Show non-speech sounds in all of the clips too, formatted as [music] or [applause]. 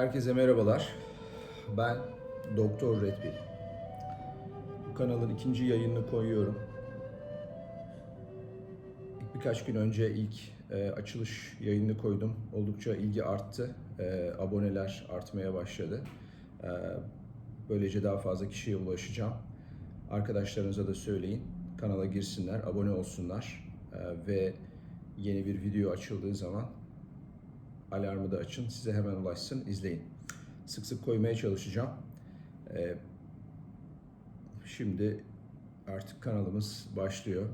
Herkese merhabalar. Ben Doktor Red Pill. Bu kanalın ikinci yayınını koyuyorum. Birkaç gün önce ilk e, açılış yayınını koydum. Oldukça ilgi arttı. E, aboneler artmaya başladı. E, böylece daha fazla kişiye ulaşacağım. Arkadaşlarınıza da söyleyin. Kanala girsinler, abone olsunlar E, ve yeni bir video açıldığı zaman alarmı da açın. Size hemen ulaşsın. izleyin. Sık sık koymaya çalışacağım. Ee, şimdi artık kanalımız başlıyor.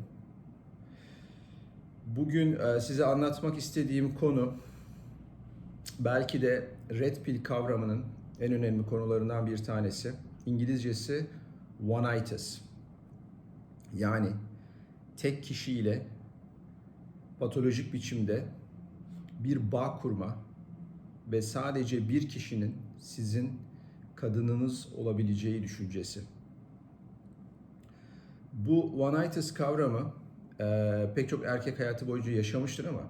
Bugün e, size anlatmak istediğim konu belki de Red Pill kavramının en önemli konularından bir tanesi. İngilizcesi one-itis. Yani tek kişiyle patolojik biçimde bir bağ kurma ve sadece bir kişinin sizin kadınınız olabileceği düşüncesi. Bu one-itis kavramı e, pek çok erkek hayatı boyunca yaşamıştır ama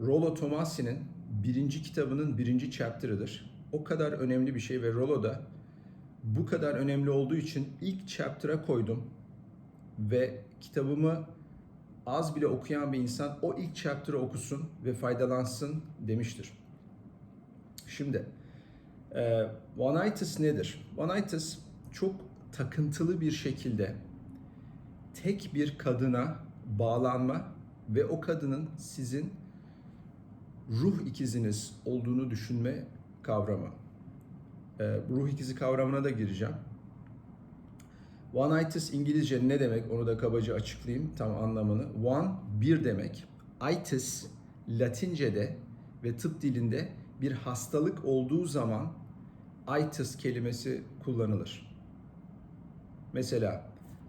Rollo Tomasi'nin birinci kitabının birinci chapter'ıdır. O kadar önemli bir şey ve Rollo da bu kadar önemli olduğu için ilk chapter'a koydum ve kitabımı az bile okuyan bir insan o ilk chapter'ı okusun ve faydalansın demiştir. Şimdi e, nedir? One-itis çok takıntılı bir şekilde tek bir kadına bağlanma ve o kadının sizin ruh ikiziniz olduğunu düşünme kavramı. E, ruh ikizi kavramına da gireceğim. One-itis İngilizce ne demek onu da kabaca açıklayayım tam anlamını. One bir demek. Itis Latince'de ve tıp dilinde bir hastalık olduğu zaman itis kelimesi kullanılır. Mesela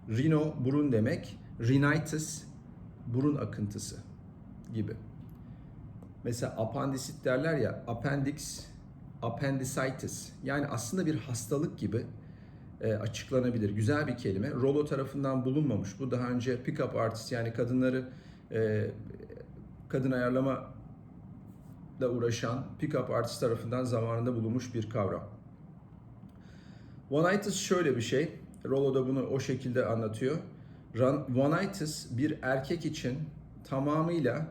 rhino burun demek, rhinitis burun akıntısı gibi. Mesela apandisit derler ya, appendix, appendicitis. Yani aslında bir hastalık gibi e, açıklanabilir. Güzel bir kelime. Rollo tarafından bulunmamış. Bu daha önce pick-up artist yani kadınları e, kadın ayarlama da uğraşan pick-up artist tarafından zamanında bulunmuş bir kavram. One-itis şöyle bir şey. Rollo da bunu o şekilde anlatıyor. One-itis bir erkek için tamamıyla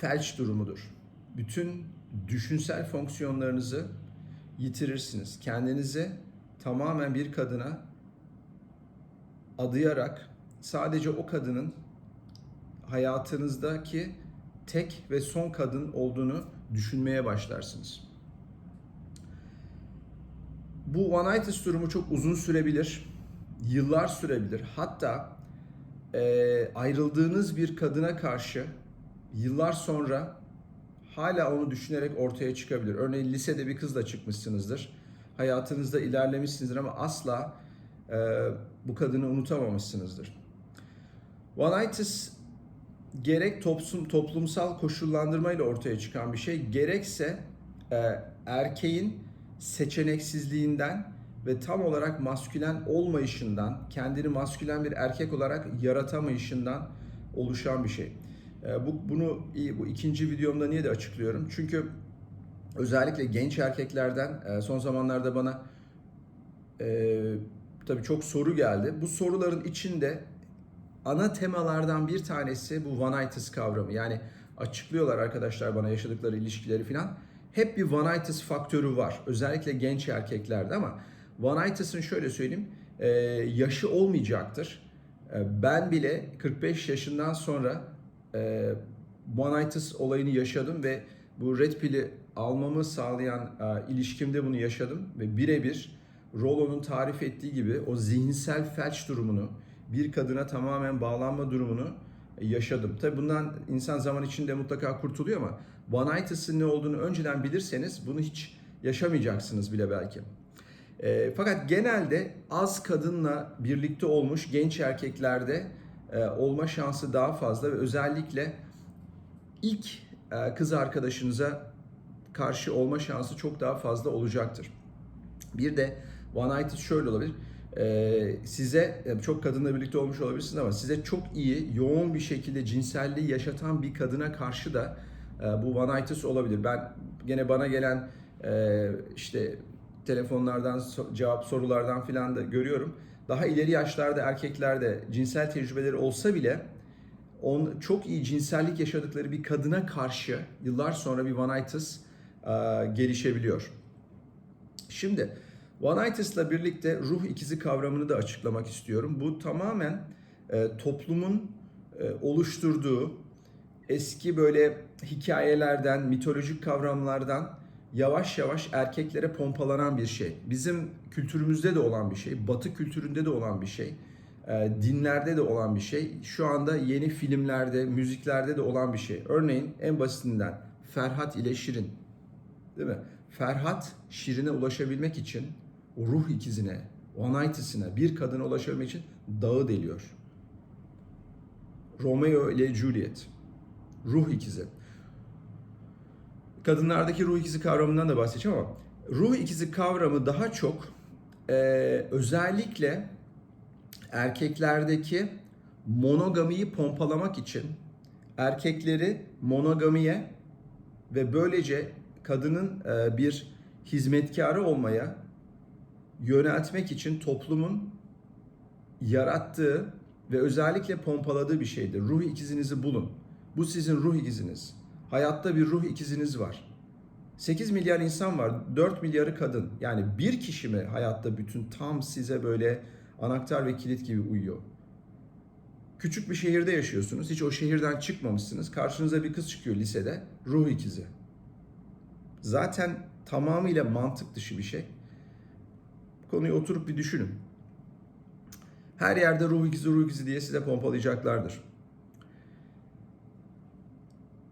felç durumudur. Bütün düşünsel fonksiyonlarınızı yitirirsiniz. Kendinizi tamamen bir kadına adayarak sadece o kadının hayatınızdaki tek ve son kadın olduğunu düşünmeye başlarsınız. Bu one-itis durumu çok uzun sürebilir, yıllar sürebilir. Hatta e, ayrıldığınız bir kadına karşı yıllar sonra hala onu düşünerek ortaya çıkabilir. Örneğin lisede bir kızla çıkmışsınızdır hayatınızda ilerlemişsinizdir ama asla e, bu kadını unutamamışsınızdır. One-itis gerek toplum, toplumsal koşullandırmayla ortaya çıkan bir şey, gerekse e, erkeğin seçeneksizliğinden ve tam olarak maskülen olmayışından, kendini maskülen bir erkek olarak yaratamayışından oluşan bir şey. E, bu bunu bu ikinci videomda niye de açıklıyorum? Çünkü özellikle genç erkeklerden e, son zamanlarda bana e, tabii çok soru geldi. Bu soruların içinde ana temalardan bir tanesi bu one-itis kavramı. Yani açıklıyorlar arkadaşlar bana yaşadıkları ilişkileri falan. Hep bir one-itis faktörü var. Özellikle genç erkeklerde ama one-itis'in şöyle söyleyeyim e, yaşı olmayacaktır. Ben bile 45 yaşından sonra one-itis olayını yaşadım ve bu red pill'i almamı sağlayan e, ilişkimde bunu yaşadım ve birebir Rollo'nun tarif ettiği gibi o zihinsel felç durumunu, bir kadına tamamen bağlanma durumunu yaşadım. Tabi bundan insan zaman içinde mutlaka kurtuluyor ama one-itis'in ne olduğunu önceden bilirseniz bunu hiç yaşamayacaksınız bile belki. E, fakat genelde az kadınla birlikte olmuş genç erkeklerde e, olma şansı daha fazla ve özellikle ilk e, kız arkadaşınıza karşı olma şansı çok daha fazla olacaktır. Bir de one itis şöyle olabilir. Ee, size çok kadınla birlikte olmuş olabilirsiniz ama size çok iyi, yoğun bir şekilde cinselliği yaşatan bir kadına karşı da e, bu one itis olabilir. Ben gene bana gelen e, işte telefonlardan cevap sorulardan filan da görüyorum. Daha ileri yaşlarda erkeklerde cinsel tecrübeleri olsa bile on, çok iyi cinsellik yaşadıkları bir kadına karşı yıllar sonra bir vanaitis e, gelişebiliyor. Şimdi vanaitis'la birlikte ruh ikizi kavramını da açıklamak istiyorum. Bu tamamen e, toplumun e, oluşturduğu eski böyle hikayelerden, mitolojik kavramlardan yavaş yavaş erkeklere pompalanan bir şey. Bizim kültürümüzde de olan bir şey, Batı kültüründe de olan bir şey, dinlerde de olan bir şey. Şu anda yeni filmlerde, müziklerde de olan bir şey. Örneğin en basitinden Ferhat ile Şirin. Değil mi? Ferhat Şirin'e ulaşabilmek için o ruh ikizine, onaytısına, bir kadına ulaşabilmek için dağı deliyor. Romeo ile Juliet. Ruh ikizi. Kadınlardaki ruh ikizi kavramından da bahsedeceğim ama ruh ikizi kavramı daha çok e, özellikle erkeklerdeki monogamiyi pompalamak için erkekleri monogamiye ve böylece kadının e, bir hizmetkarı olmaya yöneltmek için toplumun yarattığı ve özellikle pompaladığı bir şeydir. Ruh ikizinizi bulun. Bu sizin ruh ikiziniz. Hayatta bir ruh ikiziniz var. 8 milyar insan var. 4 milyarı kadın. Yani bir kişi mi hayatta bütün tam size böyle anahtar ve kilit gibi uyuyor? Küçük bir şehirde yaşıyorsunuz. Hiç o şehirden çıkmamışsınız. Karşınıza bir kız çıkıyor lisede. Ruh ikizi. Zaten tamamıyla mantık dışı bir şey. Konuyu oturup bir düşünün. Her yerde ruh ikizi ruh ikizi diye size pompalayacaklardır.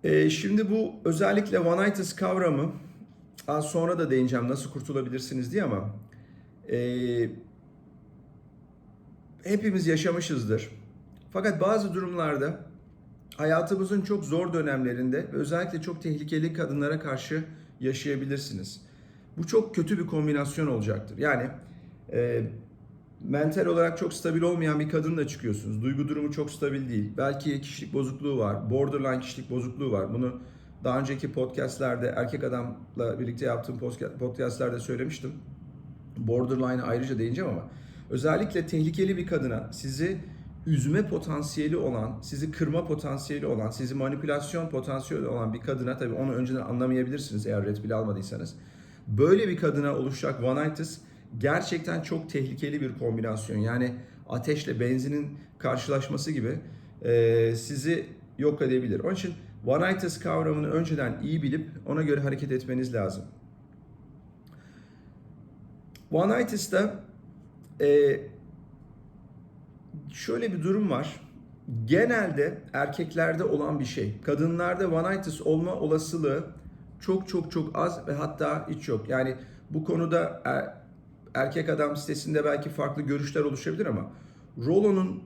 Ee, şimdi bu özellikle vanaitis kavramı az sonra da değineceğim nasıl kurtulabilirsiniz diye ama e, hepimiz yaşamışızdır. Fakat bazı durumlarda hayatımızın çok zor dönemlerinde ve özellikle çok tehlikeli kadınlara karşı yaşayabilirsiniz. Bu çok kötü bir kombinasyon olacaktır. Yani e, mental olarak çok stabil olmayan bir kadınla çıkıyorsunuz. Duygu durumu çok stabil değil. Belki kişilik bozukluğu var. Borderline kişilik bozukluğu var. Bunu daha önceki podcastlerde erkek adamla birlikte yaptığım podcastlerde söylemiştim. Borderline'a ayrıca değineceğim ama özellikle tehlikeli bir kadına sizi üzme potansiyeli olan, sizi kırma potansiyeli olan, sizi manipülasyon potansiyeli olan bir kadına tabii onu önceden anlamayabilirsiniz eğer red pill almadıysanız. Böyle bir kadına oluşacak vanaitis gerçekten çok tehlikeli bir kombinasyon. Yani ateşle benzinin karşılaşması gibi e, sizi yok edebilir. Onun için vanaitis kavramını önceden iyi bilip ona göre hareket etmeniz lazım. Vanaitis'te e, şöyle bir durum var. Genelde erkeklerde olan bir şey. Kadınlarda vanaitis olma olasılığı çok çok çok az ve hatta hiç yok. Yani bu konuda er, erkek adam sitesinde belki farklı görüşler oluşabilir ama Rollo'nun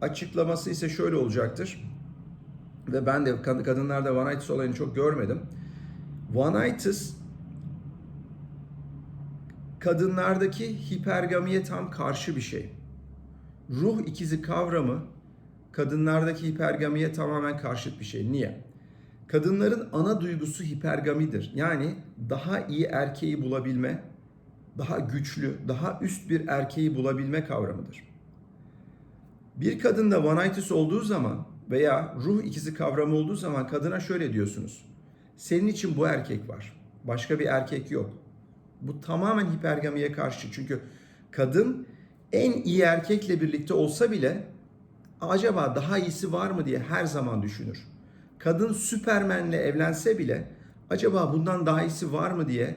açıklaması ise şöyle olacaktır. Ve ben de kadınlarda vanaitis olayını çok görmedim. Vanaitis kadınlardaki hipergamiye tam karşı bir şey. Ruh ikizi kavramı kadınlardaki hipergamiye tamamen karşıt bir şey. Niye? Kadınların ana duygusu hipergamidir. Yani daha iyi erkeği bulabilme, daha güçlü, daha üst bir erkeği bulabilme kavramıdır. Bir kadında vanaitis olduğu zaman veya ruh ikizi kavramı olduğu zaman kadına şöyle diyorsunuz. Senin için bu erkek var. Başka bir erkek yok. Bu tamamen hipergamiye karşı. Çünkü kadın en iyi erkekle birlikte olsa bile acaba daha iyisi var mı diye her zaman düşünür. Kadın Süpermen'le evlense bile acaba bundan daha iyisi var mı diye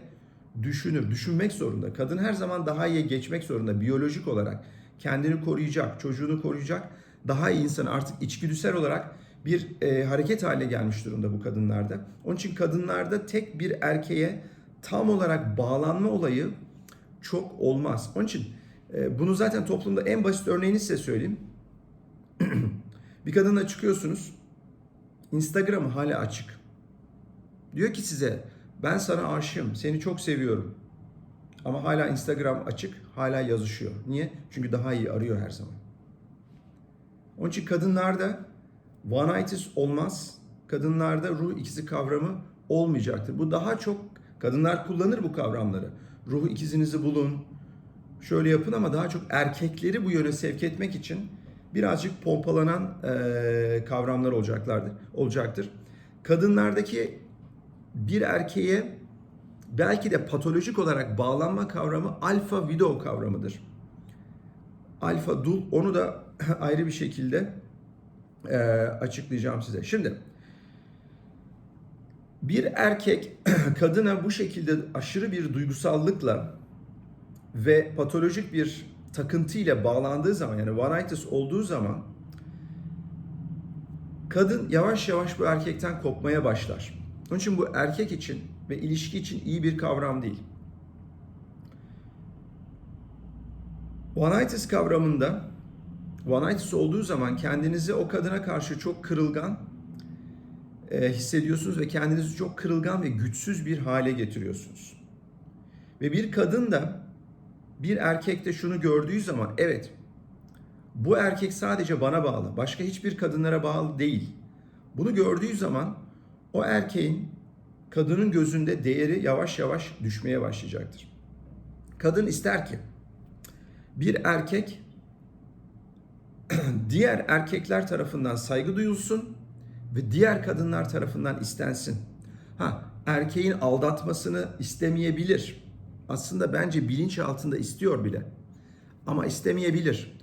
düşünür, düşünmek zorunda. Kadın her zaman daha iyiye geçmek zorunda biyolojik olarak. Kendini koruyacak, çocuğunu koruyacak. Daha iyi insan artık içgüdüsel olarak bir e, hareket haline gelmiş durumda bu kadınlarda. Onun için kadınlarda tek bir erkeğe tam olarak bağlanma olayı çok olmaz. Onun için e, bunu zaten toplumda en basit örneğini size söyleyeyim. [clears throat] bir kadınla çıkıyorsunuz. Instagram hala açık. Diyor ki size ben sana aşığım, seni çok seviyorum. Ama hala Instagram açık, hala yazışıyor. Niye? Çünkü daha iyi arıyor her zaman. Onun için kadınlarda vanaitis olmaz. Kadınlarda ruh ikisi kavramı olmayacaktır. Bu daha çok Kadınlar kullanır bu kavramları. Ruhu ikizinizi bulun, şöyle yapın ama daha çok erkekleri bu yöne sevk etmek için birazcık pompalanan eee, kavramlar olacaklardır, olacaktır. Kadınlardaki bir erkeğe belki de patolojik olarak bağlanma kavramı alfa video kavramıdır. Alfa dul onu da [laughs] ayrı bir şekilde eee, açıklayacağım size. Şimdi bir erkek [clears throat] kadına bu şekilde aşırı bir duygusallıkla ve patolojik bir takıntı ile bağlandığı zaman yani one olduğu zaman kadın yavaş yavaş bu erkekten kopmaya başlar. Onun için bu erkek için ve ilişki için iyi bir kavram değil. One kavramında one olduğu zaman kendinizi o kadına karşı çok kırılgan e, hissediyorsunuz ve kendinizi çok kırılgan ve güçsüz bir hale getiriyorsunuz. Ve bir kadın da bir erkekte şunu gördüğü zaman evet bu erkek sadece bana bağlı. Başka hiçbir kadınlara bağlı değil. Bunu gördüğü zaman o erkeğin kadının gözünde değeri yavaş yavaş düşmeye başlayacaktır. Kadın ister ki bir erkek [clears throat] diğer erkekler tarafından saygı duyulsun ve diğer kadınlar tarafından istensin. Ha, erkeğin aldatmasını istemeyebilir. Aslında bence bilinç altında istiyor bile. Ama istemeyebilir.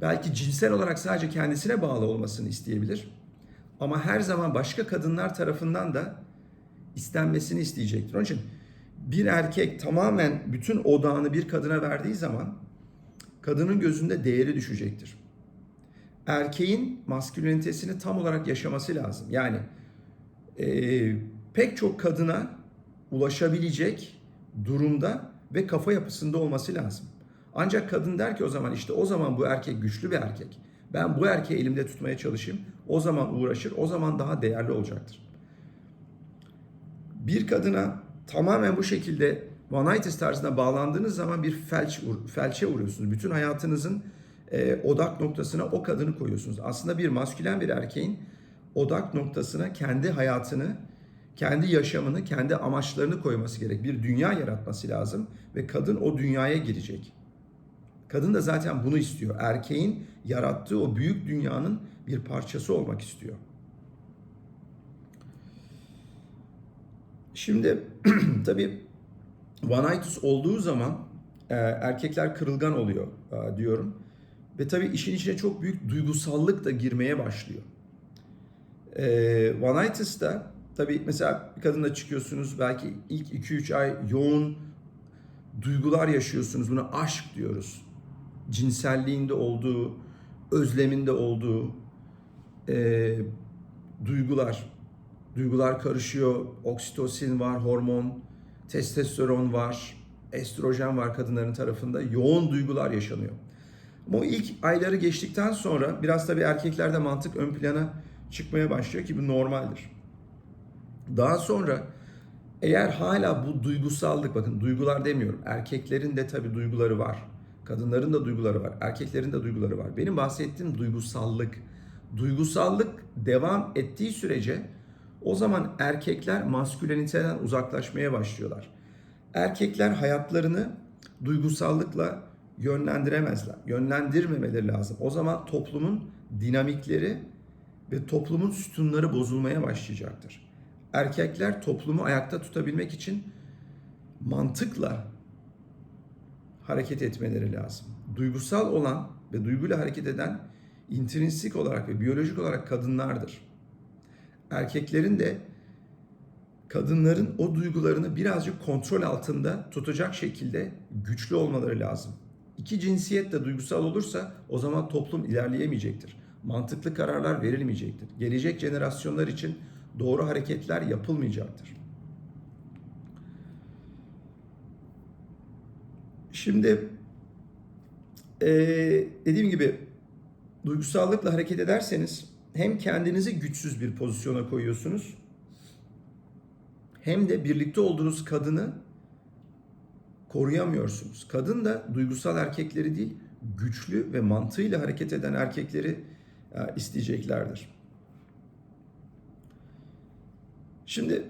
Belki cinsel olarak sadece kendisine bağlı olmasını isteyebilir. Ama her zaman başka kadınlar tarafından da istenmesini isteyecektir. Onun için bir erkek tamamen bütün odağını bir kadına verdiği zaman kadının gözünde değeri düşecektir. Erkeğin maskülinitesini tam olarak yaşaması lazım. Yani e, pek çok kadına ulaşabilecek durumda ve kafa yapısında olması lazım. Ancak kadın der ki o zaman işte o zaman bu erkek güçlü bir erkek. Ben bu erkeği elimde tutmaya çalışayım. O zaman uğraşır, o zaman daha değerli olacaktır. Bir kadına tamamen bu şekilde Vanaitis tarzına bağlandığınız zaman bir felç, felçe uğruyorsunuz. Bütün hayatınızın e, odak noktasına o kadını koyuyorsunuz. Aslında bir maskülen bir erkeğin odak noktasına kendi hayatını, kendi yaşamını, kendi amaçlarını koyması gerek. Bir dünya yaratması lazım ve kadın o dünyaya girecek. Kadın da zaten bunu istiyor. Erkeğin yarattığı o büyük dünyanın bir parçası olmak istiyor. Şimdi [clears throat] tabii Vanaitus olduğu zaman e, erkekler kırılgan oluyor e, diyorum. Ve tabii işin içine çok büyük duygusallık da girmeye başlıyor. E, Vanaitus'ta tabii mesela bir kadınla çıkıyorsunuz belki ilk 2-3 ay yoğun duygular yaşıyorsunuz. Buna aşk diyoruz. Cinselliğinde olduğu, özleminde olduğu e, duygular. Duygular karışıyor. Oksitosin var, hormon, testosteron var, estrojen var kadınların tarafında. Yoğun duygular yaşanıyor. O ilk ayları geçtikten sonra biraz tabii erkeklerde mantık ön plana çıkmaya başlıyor ki bu normaldir. Daha sonra eğer hala bu duygusallık bakın duygular demiyorum. Erkeklerin de tabii duyguları var. Kadınların da duyguları var. Erkeklerin de duyguları var. Benim bahsettiğim duygusallık. Duygusallık devam ettiği sürece o zaman erkekler masküleniteden uzaklaşmaya başlıyorlar. Erkekler hayatlarını duygusallıkla yönlendiremezler. Yönlendirmemeleri lazım. O zaman toplumun dinamikleri ve toplumun sütunları bozulmaya başlayacaktır. Erkekler toplumu ayakta tutabilmek için mantıkla hareket etmeleri lazım. Duygusal olan ve duyguyla hareket eden intrinsik olarak ve biyolojik olarak kadınlardır. Erkeklerin de kadınların o duygularını birazcık kontrol altında tutacak şekilde güçlü olmaları lazım. İki cinsiyet de duygusal olursa o zaman toplum ilerleyemeyecektir. Mantıklı kararlar verilmeyecektir. Gelecek jenerasyonlar için doğru hareketler yapılmayacaktır. Şimdi ee, dediğim gibi duygusallıkla hareket ederseniz hem kendinizi güçsüz bir pozisyona koyuyorsunuz hem de birlikte olduğunuz kadını koruyamıyorsunuz. Kadın da duygusal erkekleri değil, güçlü ve mantığıyla hareket eden erkekleri isteyeceklerdir. Şimdi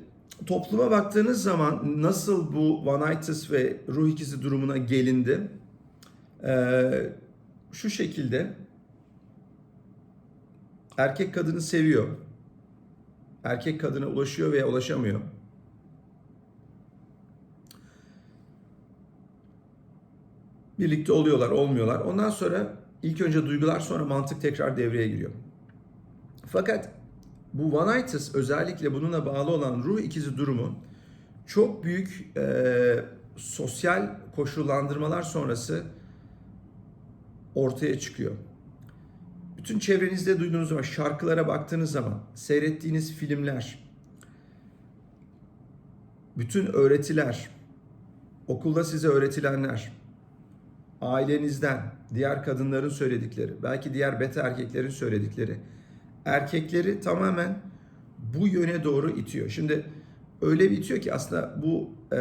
topluma baktığınız zaman nasıl bu Vanaitis ve ruh ikizi durumuna gelindi? Ee, şu şekilde erkek kadını seviyor. Erkek kadına ulaşıyor veya ulaşamıyor. Birlikte oluyorlar, olmuyorlar. Ondan sonra ilk önce duygular sonra mantık tekrar devreye giriyor. Fakat bu Vanaitis özellikle bununla bağlı olan ruh ikizi durumu çok büyük e, sosyal koşullandırmalar sonrası ortaya çıkıyor. Bütün çevrenizde duyduğunuz zaman, şarkılara baktığınız zaman, seyrettiğiniz filmler, bütün öğretiler, okulda size öğretilenler, ailenizden, diğer kadınların söyledikleri, belki diğer beta erkeklerin söyledikleri, erkekleri tamamen bu yöne doğru itiyor. Şimdi öyle bir itiyor ki aslında bu e,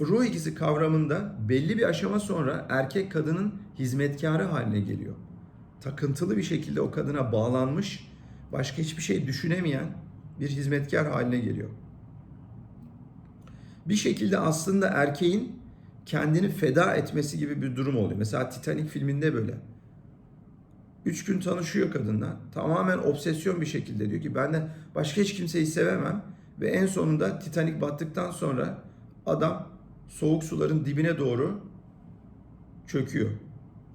ruh ikisi kavramında belli bir aşama sonra erkek kadının hizmetkarı haline geliyor. Takıntılı bir şekilde o kadına bağlanmış, başka hiçbir şey düşünemeyen bir hizmetkar haline geliyor. Bir şekilde aslında erkeğin kendini feda etmesi gibi bir durum oluyor. Mesela Titanic filminde böyle. Üç gün tanışıyor kadınla. Tamamen obsesyon bir şekilde diyor ki ben de başka hiç kimseyi sevemem. Ve en sonunda Titanic battıktan sonra adam soğuk suların dibine doğru çöküyor.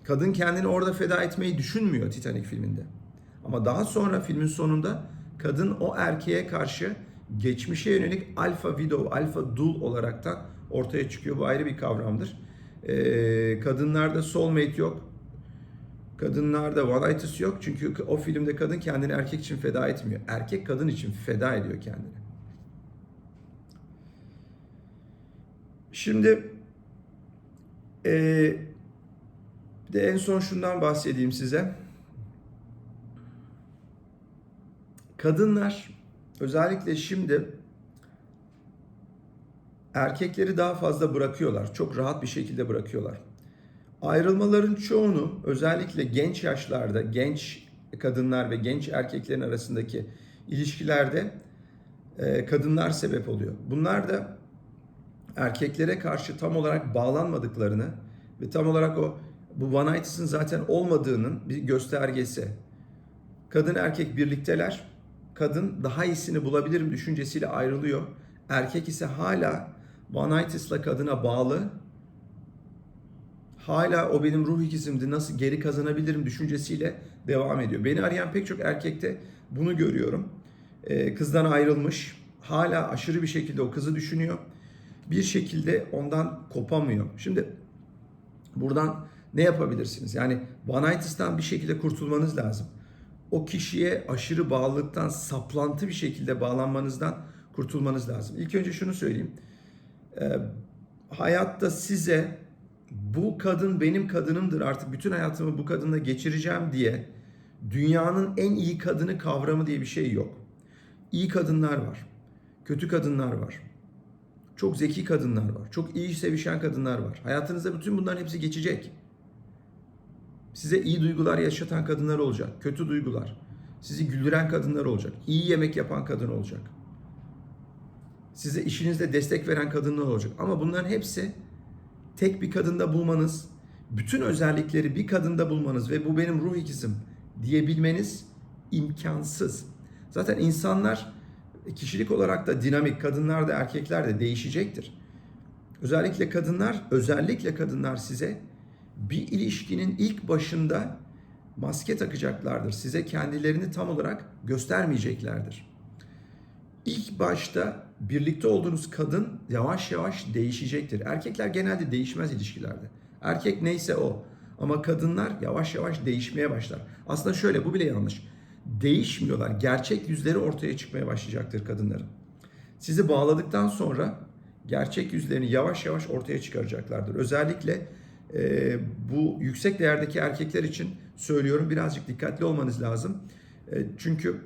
Kadın kendini orada feda etmeyi düşünmüyor Titanic filminde. Ama daha sonra filmin sonunda kadın o erkeğe karşı geçmişe yönelik alfa widow, alfa dul olaraktan ortaya çıkıyor. Bu ayrı bir kavramdır. Ee, kadınlarda soulmate yok. Kadınlarda vanaitis yok. Çünkü o filmde kadın kendini erkek için feda etmiyor. Erkek kadın için feda ediyor kendini. Şimdi ee, bir de en son şundan bahsedeyim size. Kadınlar özellikle şimdi erkekleri daha fazla bırakıyorlar. Çok rahat bir şekilde bırakıyorlar. Ayrılmaların çoğunu özellikle genç yaşlarda genç kadınlar ve genç erkeklerin arasındaki ilişkilerde e, kadınlar sebep oluyor. Bunlar da erkeklere karşı tam olarak bağlanmadıklarını ve tam olarak o bu vanaitis'in zaten olmadığının bir göstergesi. Kadın erkek birlikteler. Kadın daha iyisini bulabilirim düşüncesiyle ayrılıyor. Erkek ise hala vanaitis'la kadına bağlı. Hala o benim ruh ikizimdi nasıl geri kazanabilirim düşüncesiyle devam ediyor. Beni arayan pek çok erkekte bunu görüyorum. Ee, kızdan ayrılmış. Hala aşırı bir şekilde o kızı düşünüyor. Bir şekilde ondan kopamıyor. Şimdi buradan ne yapabilirsiniz? Yani vanaitis'ten bir şekilde kurtulmanız lazım. O kişiye aşırı bağlılıktan, saplantı bir şekilde bağlanmanızdan kurtulmanız lazım. İlk önce şunu söyleyeyim. Ee, hayatta size bu kadın benim kadınımdır artık bütün hayatımı bu kadınla geçireceğim diye dünyanın en iyi kadını kavramı diye bir şey yok. İyi kadınlar var. Kötü kadınlar var. Çok zeki kadınlar var. Çok iyi sevişen kadınlar var. Hayatınızda bütün bunların hepsi geçecek. Size iyi duygular yaşatan kadınlar olacak. Kötü duygular. Sizi güldüren kadınlar olacak. İyi yemek yapan kadın olacak. Size işinizde destek veren kadınlar olacak. Ama bunların hepsi tek bir kadında bulmanız, bütün özellikleri bir kadında bulmanız ve bu benim ruh ikizim diyebilmeniz imkansız. Zaten insanlar kişilik olarak da dinamik, kadınlar da erkekler de değişecektir. Özellikle kadınlar, özellikle kadınlar size bir ilişkinin ilk başında maske takacaklardır. Size kendilerini tam olarak göstermeyeceklerdir. İlk başta birlikte olduğunuz kadın yavaş yavaş değişecektir. Erkekler genelde değişmez ilişkilerde. Erkek neyse o. Ama kadınlar yavaş yavaş değişmeye başlar. Aslında şöyle bu bile yanlış. Değişmiyorlar. Gerçek yüzleri ortaya çıkmaya başlayacaktır kadınların. Sizi bağladıktan sonra gerçek yüzlerini yavaş yavaş ortaya çıkaracaklardır. Özellikle e, bu yüksek değerdeki erkekler için söylüyorum birazcık dikkatli olmanız lazım. E, çünkü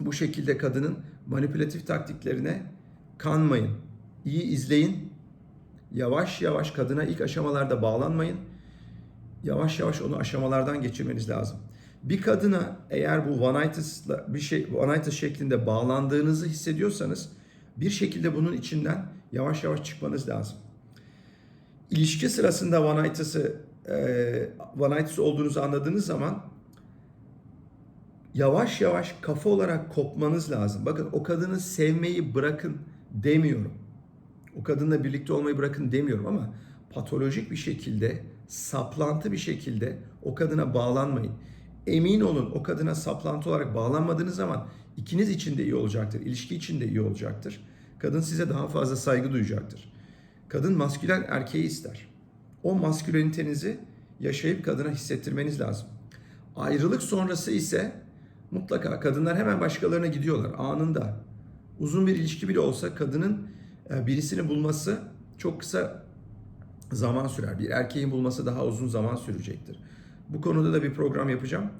bu şekilde kadının manipülatif taktiklerine kanmayın. İyi izleyin. Yavaş yavaş kadına ilk aşamalarda bağlanmayın. Yavaş yavaş onu aşamalardan geçirmeniz lazım. Bir kadına eğer bu vanaitis'la bir şey vanaitis şeklinde bağlandığınızı hissediyorsanız Bir şekilde bunun içinden yavaş yavaş çıkmanız lazım. İlişki sırasında vanaytısı e, vanaytısı olduğunuzu anladığınız zaman yavaş yavaş kafa olarak kopmanız lazım. Bakın o kadını sevmeyi bırakın demiyorum. O kadınla birlikte olmayı bırakın demiyorum ama patolojik bir şekilde, saplantı bir şekilde o kadına bağlanmayın. Emin olun o kadına saplantı olarak bağlanmadığınız zaman ikiniz için de iyi olacaktır. ilişki için de iyi olacaktır. Kadın size daha fazla saygı duyacaktır. Kadın maskülen erkeği ister. O maskülenitenizi yaşayıp kadına hissettirmeniz lazım. Ayrılık sonrası ise mutlaka kadınlar hemen başkalarına gidiyorlar anında. Uzun bir ilişki bile olsa kadının e, birisini bulması çok kısa zaman sürer. Bir erkeğin bulması daha uzun zaman sürecektir. Bu konuda da bir program yapacağım.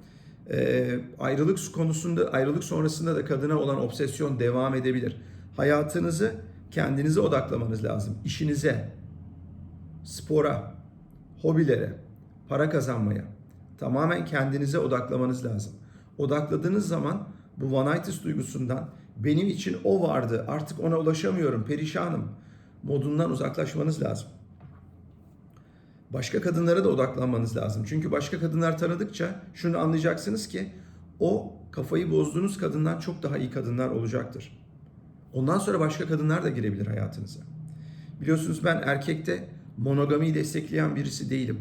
Ee, ayrılık konusunda, ayrılık sonrasında da kadına olan obsesyon devam edebilir. Hayatınızı kendinize odaklamanız lazım. İşinize, spora, hobilere, para kazanmaya tamamen kendinize odaklamanız lazım. Odakladığınız zaman bu vanaytis duygusundan benim için o vardı artık ona ulaşamıyorum perişanım modundan uzaklaşmanız lazım. Başka kadınlara da odaklanmanız lazım. Çünkü başka kadınlar tanıdıkça şunu anlayacaksınız ki o kafayı bozduğunuz kadından çok daha iyi kadınlar olacaktır. Ondan sonra başka kadınlar da girebilir hayatınıza. Biliyorsunuz ben erkekte monogamiyi destekleyen birisi değilim.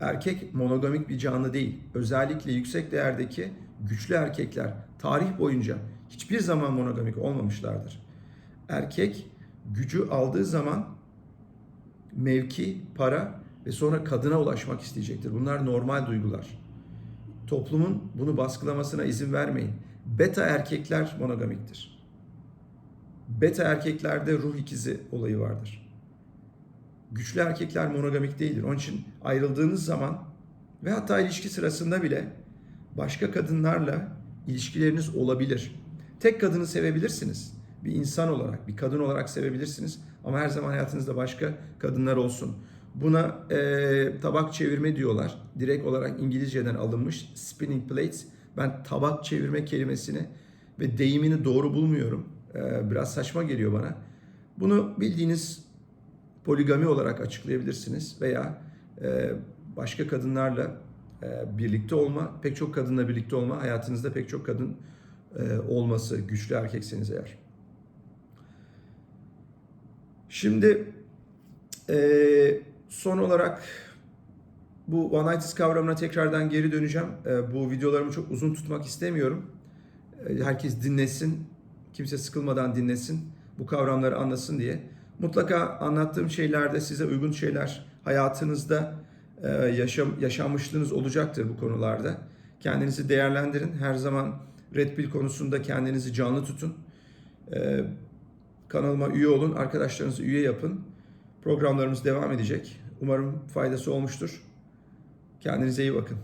Erkek monogamik bir canlı değil. Özellikle yüksek değerdeki güçlü erkekler tarih boyunca hiçbir zaman monogamik olmamışlardır. Erkek gücü aldığı zaman mevki, para ve sonra kadına ulaşmak isteyecektir. Bunlar normal duygular. Toplumun bunu baskılamasına izin vermeyin. Beta erkekler monogamiktir. Beta erkeklerde ruh ikizi olayı vardır. Güçlü erkekler monogamik değildir. Onun için ayrıldığınız zaman ve hatta ilişki sırasında bile başka kadınlarla ilişkileriniz olabilir. Tek kadını sevebilirsiniz. Bir insan olarak, bir kadın olarak sevebilirsiniz. Ama her zaman hayatınızda başka kadınlar olsun. Buna e, tabak çevirme diyorlar. Direkt olarak İngilizceden alınmış spinning plates. Ben tabak çevirme kelimesini ve deyimini doğru bulmuyorum. E, biraz saçma geliyor bana. Bunu bildiğiniz poligami olarak açıklayabilirsiniz veya e, başka kadınlarla birlikte olma, pek çok kadınla birlikte olma, hayatınızda pek çok kadın e, olması, güçlü erkekseniz eğer. Şimdi e, son olarak bu nights kavramına tekrardan geri döneceğim. E, bu videolarımı çok uzun tutmak istemiyorum. E, herkes dinlesin, kimse sıkılmadan dinlesin, bu kavramları anlasın diye. Mutlaka anlattığım şeylerde size uygun şeyler hayatınızda e, yaşam, yaşanmışlığınız olacaktır bu konularda. Kendinizi değerlendirin. Her zaman Red Pill konusunda kendinizi canlı tutun. E, kanalıma üye olun. Arkadaşlarınızı üye yapın. Programlarımız devam edecek. Umarım faydası olmuştur. Kendinize iyi bakın.